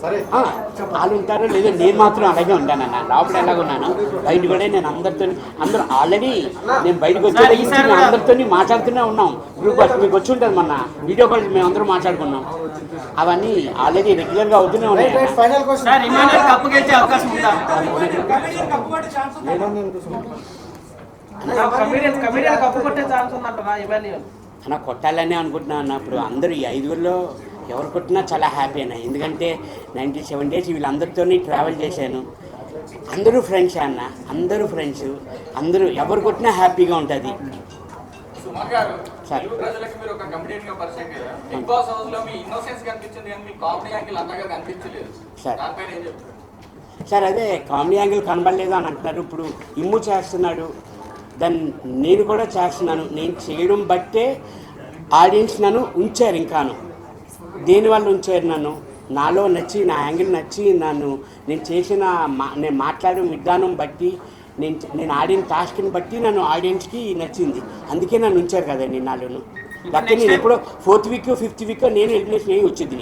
సరే. ఆ, వాళ్ళు ఉంటారో లేదో నేను మాత్రం అలాగే ఉంటానన్న లోపల ఎలాగ ఉన్నాను. బయట కూడా నేను అందరితో అందరూ ఆల్రెడీ నేను బయటకు వచ్చే అందరితో మాట్లాడుతూనే ఉన్నాం. గ్రూప్ వర్క్ మీకు వచ్చి ఉంటుంది మొన్న. వీడియో కాల్ మేము అందరం మాట్లాడుకున్నాం. అవన్నీ ఆల్రెడీ రెగ్యులర్గా అవుతూనే ఉన్నాయి. అన్న కొట్టాలనే అనుకుంటున్నాను అన్న. ఇప్పుడు అందరూ ఈ ఐదుగురిలో ఎవరు కొట్టినా చాలా హ్యాపీ అన్న ఎందుకంటే నైంటీ సెవెన్ డేస్ వీళ్ళందరితో ట్రావెల్ చేశాను. అందరూ ఫ్రెండ్స్ అన్న. అందరూ ఫ్రెండ్స్ అందరూ ఎవరు కొట్టినా హ్యాపీగా ఉంటుంది. సార్. సార్. అదే కామెడీ యాంగిల్ కనబడలేదు అని అంటున్నారు. ఇప్పుడు ఇమ్ము చేస్తున్నాడు. దాన్ని నేను కూడా చేస్తున్నాను. నేను చేయడం బట్టే ఆడియన్స్ నన్ను ఉంచారు ఇంకాను. దేనివల్ల ఉంచారు నన్ను నాలో నచ్చి నా యాంగిల్ నచ్చి నన్ను నేను చేసిన మా నేను మాట్లాడిన విధానం బట్టి నేను నేను ఆడిన టాస్క్ని బట్టి నన్ను ఆడియన్స్కి నచ్చింది. అందుకే నన్ను ఉంచారు కదండి నాలోను. లేకపోతే నేను ఎప్పుడో ఫోర్త్ వీక్ ఫిఫ్త్ వీక్ నేను ఎలిమినేషన్ అయ్యి వచ్చింది.